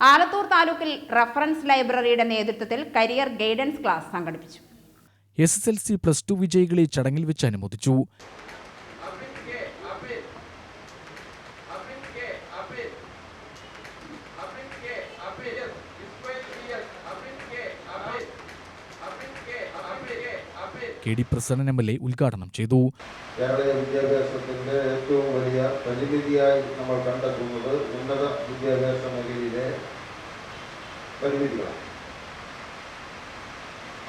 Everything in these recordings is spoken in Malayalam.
ആലത്തൂർ താലൂക്കിൽ റഫറൻസ് ലൈബ്രറിയുടെ നേതൃത്വത്തിൽ കരിയർ ഗൈഡൻസ് ക്ലാസ് സംഘടിപ്പിച്ചു. S S L C plus two വിജയികളെ ചടങ്ങിൽ വെച്ച് അനുമോദിച്ചു. K D Prasannan M L A ഉദ്ഘാടനം ചെയ്തു.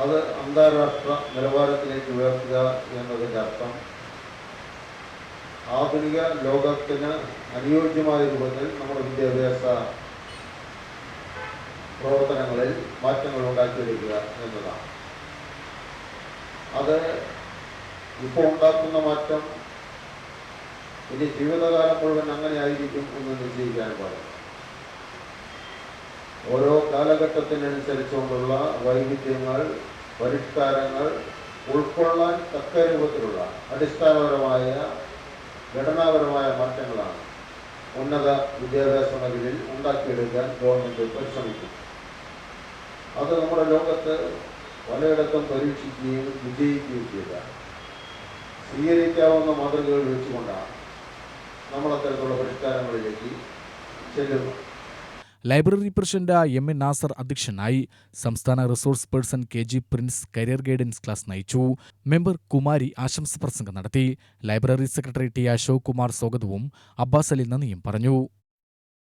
അത് അന്താരാഷ്ട്ര നിലവാരത്തിലേക്ക് ഉയർത്തുക എന്നതിന്റെ അർത്ഥം ആധുനിക ലോകത്തിന് അനുയോജ്യമായ രൂപത്തിൽ നമ്മുടെ വിദ്യാഭ്യാസ പ്രവർത്തനങ്ങളിൽ മാറ്റങ്ങൾ ഉണ്ടാക്കിയെടുക്കുക എന്നതാണ്. അത് ഇപ്പോൾ ഉണ്ടാക്കുന്ന മാറ്റം ഇനി ജീവിതകാലം മുഴുവൻ അങ്ങനെ ആയിരിക്കും എന്ന് നിശ്ചയിക്കാൻ പാടില്ല. ഓരോ കാലഘട്ടത്തിനനുസരിച്ചുകൊണ്ടുള്ള വൈവിധ്യങ്ങൾ പരിഷ്കാരങ്ങൾ ഉൾക്കൊള്ളാൻ തക്ക രൂപത്തിലുള്ള അടിസ്ഥാനപരമായ ഘടനാപരമായ മാറ്റങ്ങളാണ് ഉന്നത വിദ്യാഭ്യാസ മേഖലയിൽ ഉണ്ടാക്കിയെടുക്കാൻ ഗവൺമെന്റ് പരിശ്രമിക്കും അത് നമ്മുടെ ലോകത്ത് പലയിടത്തും പരീക്ഷിക്കുകയും വിജയിക്കുകയും ചെയ്ത സ്വീകരിക്കാവുന്ന മാതൃകകൾ വെച്ചുകൊണ്ടാണ് നമ്മൾ അത്തരത്തിലുള്ള പരിഷ്കാരങ്ങളിലേക്ക് ചെല്ലുന്നത്. Library president M A Nasar അധ്യക്ഷനായി സംസ്ഥാന resource person K G Prince career guidance class നയിച്ചു. മെമ്പർ കുമാരി ആശംസ പ്രസംഗം നടത്തി. Library secretary T Ashok Kumar സ്വാഗതവും അബ്ബാസ് അലി നന്ദിയും പറഞ്ഞു.